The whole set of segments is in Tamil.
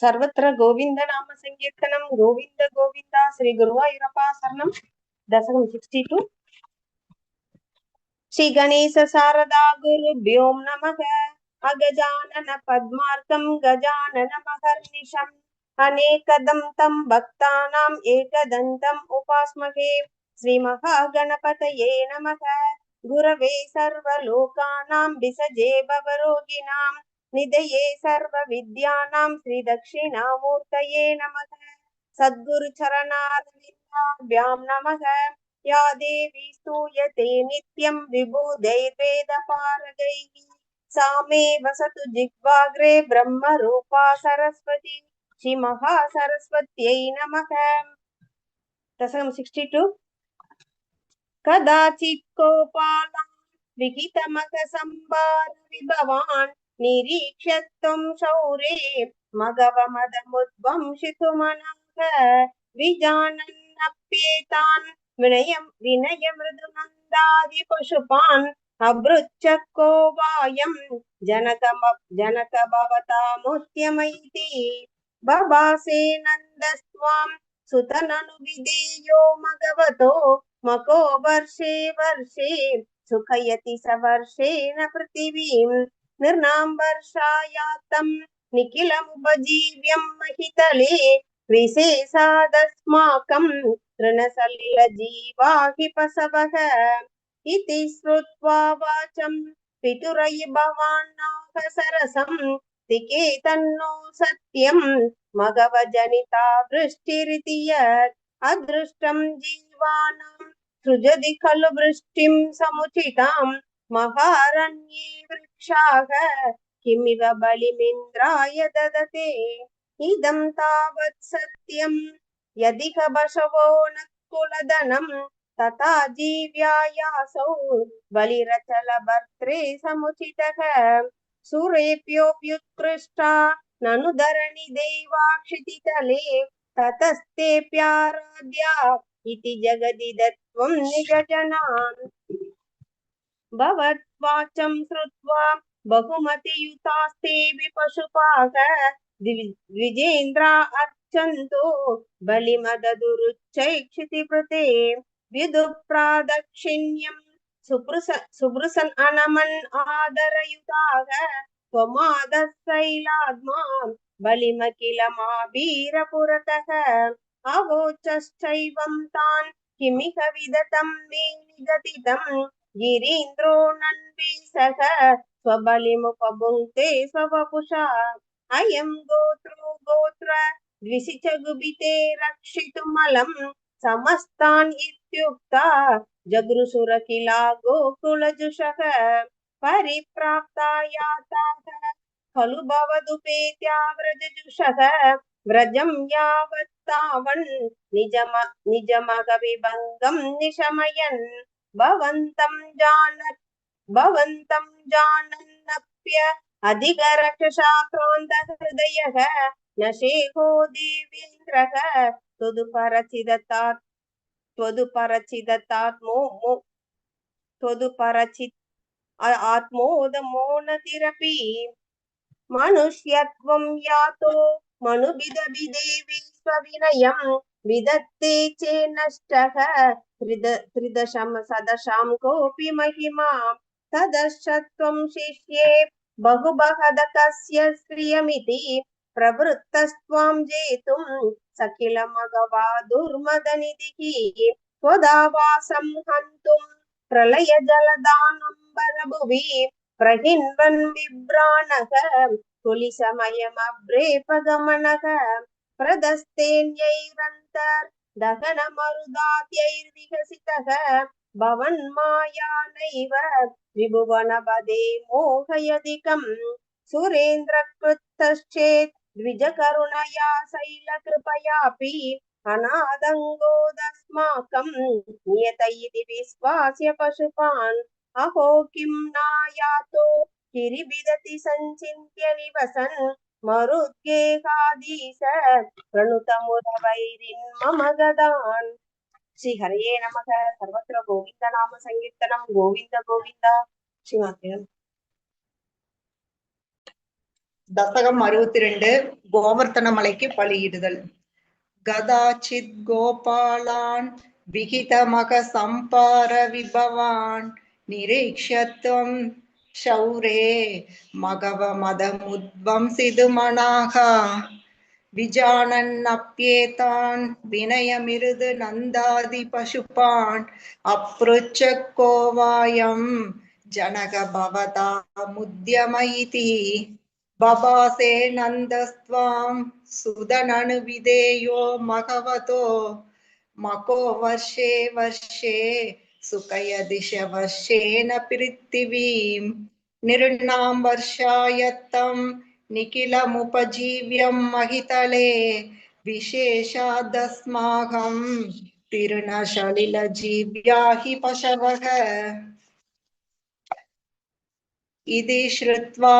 सर्वत्र गोविन्द नाम सङ्कीर्तनं गोविन्द गोविन्द, श्री गुरुवायूरप्पा शरणं दशकं सिक्स्टि श्री गणेश शारदा गुरुभ्यो नमः। अगजानन पद्मार्कं गजानन महर्निशम्। अनेकदं तं भक्तानाम् एकदन्तम् उपास्महे। श्रीमहागणपतये नमः। गुरवे सर्वलोकानां, विसजे भवरोगिणां निधये सर्वविद्यानां श्रीदक्षिणामूर्तये नमः। नमः। या देवी स्तूयते नित्यं सा मे वसतु जिह्वाग्रे ब्रह्मरूपा सरस्वती। श्रीमहासरस्वत्यै नमः। दशकं सिक्स्टि टु। कदाचित् कोपाला विहितमखसम्भारविभवान् నిరీక్ష్యత్వం శౌరే మగవ మదముద్వంశితుమనాహ విజానన్నప్యేతాన్ వినయం వినయ మృదునందాది పశుపాన్ అభృచ్చక్కో వాయం జనకమ జనక భవతాముత్యమైతి బబాసే నందస్వాం సుతనను విధేయో మగవతో మకో వర్షే వర్షే సుఖయతి సవర్షేణ పృథివీం निर्नां वर्षायातं निखिलमुपजीव्यं महितले विशेषादस्माकं तृणसलिलजीवा पशवः इति श्रुत्वा वाचं पितुरयि भवान्नाह सरसं तिके तन्नो सत्यं मघवजनिता वृष्टिरिति यत् अदृष्टं जीवानां सृजति खलु वृष्टिं समुचितां महारण्ये वृक्षाः किमिव बलिमिन्द्राय ददते इदं तावत् सत्यं यदिह बशवो न कुलधनं तथा जीव्यायासौ बलिरचलभर्त्रे समुचितः सुरेभ्योऽप्युत्कृष्टा ननु धरणि देवाक्षितितले ततस्तेऽप्याराध्या इति जगदिदत्वं निजजनान् भवद्वाचं श्रुत्वा बहुमतियुतास्ते विपशुपाः द्विजेन्द्रा अर्चन्तो बलिमददुरुच्चैक्षितिपृते विदुप्रादक्षिण्यं सुपृस सुभृसन् अनमन् आदरयुताः त्वमादशैलाद्मा बलिमखिलमाबीरपुरतः अवोचश्चैवं तान् किमिह विदतं मे निगदितं गिरीन्द्रो नन्विसः स्वबलिमुपभुङ्क्ते स्ववपुषा अयं गोत्रो गोत्र द्विषिचगुबिते रक्षितुमलं समस्तान् इत्युक्ता जगृसुरकिला गोकुलजुषः परिप्राप्ता याताः खलु भवदुपेत्या व्रजजुषः व्रजं यावत् तावन् निजम निजमगविभङ्गं निशमयन् भवन्तं जान भवन्तं जानन्नप्य अधिकरक्षशाक्रान्तहृदयः न शेहो देवेन्द्रः त्वदुपरचिदतात् त्वदुपरचिदतात्मो त्वदुपरचित् आत्मोदमोनतिरपि मनुष्यत्वं यातो मनुबिदबिदेवी स्वविनयं विदत्ते चेन्नष्टः त्रिदशं सदशां कोऽपि महिमा तदश्च त्वं शिष्ये बहुबहदकस्य श्रियमिति प्रवृत्तस्त्वां जेतुं सखिलमगवा दुर्मदनिधिः त्वदावासं हन्तुं प्रलयजलदानम्बरभुवि प्रहिन्वन् बिभ्राणः कुलिसमयमभ्रेपगमनः प्रदस्तेन्यैरन्तर्दहनमरुदात्यैर्विकसितः भवन्मायानैव त्रिभुवनपदे मोहयधिकम् सुरेन्द्रकृतश्चेत् द्विजकरुणया शैलकृपयापि अनादङ्गोदस्माकं नियत इति विश्वास्य पशुपान् अहो किं नायातो गिरिबिदति सञ्चिन्त्य निवसन् மருத்கேகாதீச பிரணுதமுதவைரின் மமகதான். ஸ்ரீ ஹரையே நமக சர்வத்திர கோவிந்த நாம சங்கீர்த்தனம் கோவிந்த கோவிந்தா. ஸ்ரீமாத்திரன் தசகம் அறுபத்தி ரெண்டு கோவர்த்தன மலைக்கு பலியிடுதல். கதாச்சித் கோபாலான் விகிதமக சம்பார விபவான் நிரீக்ஷத்வம் ಶೌರೇ ಮಗವ ಮದಮುದ್ವಂಸಿದುಮಣಾಹ விஜானன்னப்யேதான் வினயமிருது நந்தாதி பசுபான். அப்ருச்ச கோவாயம் ஜனக பவதா முத்யமயிதி பபாசே நந்தஸ்துவாம் சுதனனு விதேயோ மகவதோ. மகோ வர்ஷே வர்ஷே वर्षेण पृथिवीं निर्णां वर्षायत्तं निखिलमुपजीव्यं महितले विशेषादस्माकं तिरुणशलिलजीव्या हि पशवः। इति श्रुत्वा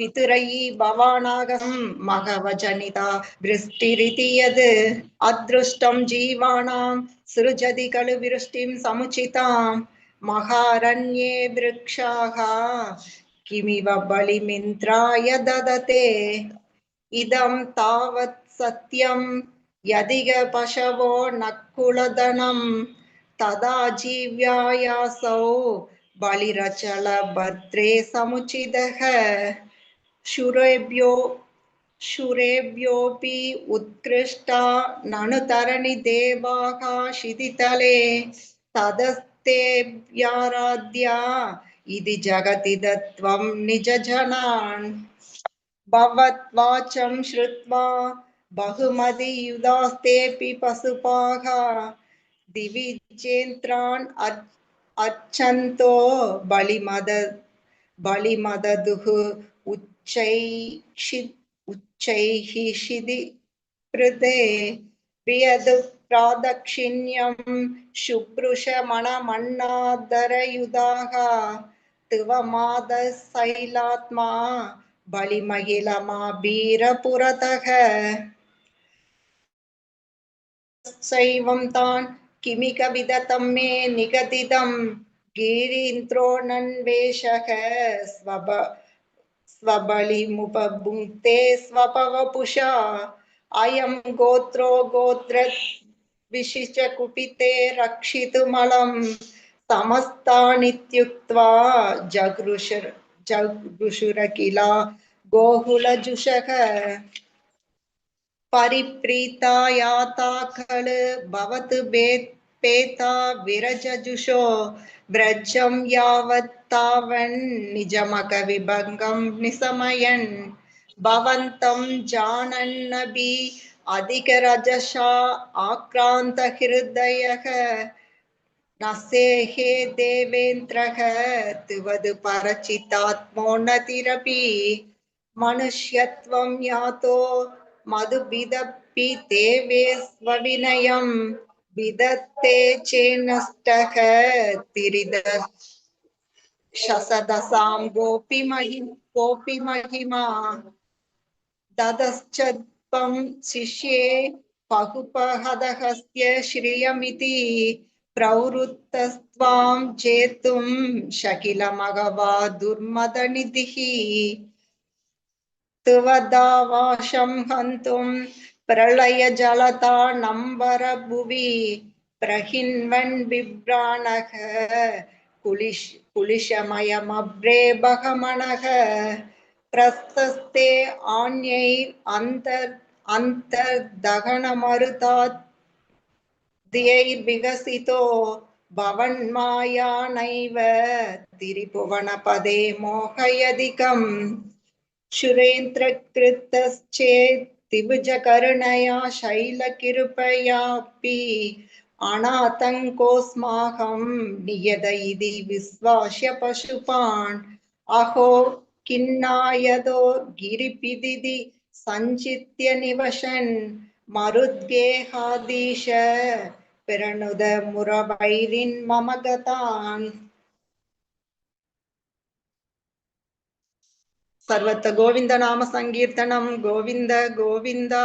पितुरयि भवानागं मघवजनिता वृष्टिरिति यद् अदृष्टं जीवानां सृजति खलु वृष्टिं समुचितां महारण्ये वृक्षाः किमिव बलिमिन्द्राय ददते इदं तावत् सत्यं यदिग पशवो न कुलधनं तदा जीव्यायासौ बलिरचलभद्रे समुचितः शुरेभ्यो शुरेभ्योऽपि उत्कृष्टा ननु तरणि देवाः शितितले तदस्तेभ्याराध्या इति जगति दत्त्वं निजजनान् भवद्वाचं श्रुत्वा बहुमतियुधास्तेऽपि पशुपाः दिविजेन्द्रान् अर् अर्चन्तो बलिमद बलिमददुः उच्चैषि उच्चैः शिदि हृदे प्रियदु प्रादक्षिण्यं शुभ्रुषमणमन्नादरयुधाः तिवमादशैलात्मा बलिमहिलमाबीरपुरतः सैवं तान् किमिक विदतं मे निगदितं गिरीन्द्रोऽनन्वेषः स्वब स्वबलिमुपभुङ्क्ते स्वपवपुषा। अयं गोत्रो गोत्र कुपिते रक्षितुमलं समस्तानित्युक्त्वा जगृष जगृषुर किला गोकुलजुषः। परिप्रीता याता खलु भवतु पेता विरजजुषो। व्रजं यावत् தாவன் நிஜமக விபங்கம் நிசமயன். பவந்தம் ஜானன் நபி அதிக ரஜஷா ஆக்ராந்த ஹிருதயக நசேஹே தேவேந்திரக திவது பரச்சிதாத்மோன்னதிரபி மனுஷ்யத்வம் யாதோ மதுபிதப்பி தேவேஸ்வவினயம் விதத்தே சேனஸ்டக திரித महि गोपि महिमा ददश्च त्वं शिष्ये बहुपहदहस्य श्रियमिति प्रवृत्तस्त्वां जेतुं शकिलमघवा दुर्मदनिधिः तुवदावाशं हन्तुं प्रलयजलता नम्बरभुवि प्रहिन्वन् बिभ्राणः कुलिश कुलिशमयमभ्रे बहमणः प्रस्तस्ते आन्यैर् अन्तर् अन्तर्दहनमरुतात् ध्यैर्विकसितो भवन्माया नैव तिरिभुवनपदे मोहयधिकम् सुरेन्द्रकृतश्चेत् तिभुजकरुणया शैलकिरुपयापि अनातङ्कोऽस्माकं नियत इति विश्वास्य पशुपान् अहो किन्नायदो गिरिपिदिति सञ्चित्य निवशन् मरुद्गेहाधीश பிறனுத முரவைரின் மமகதான் சர்வத்த கோவிந்த நாம சங்கீர்த்தனம் கோவிந்த கோவிந்தா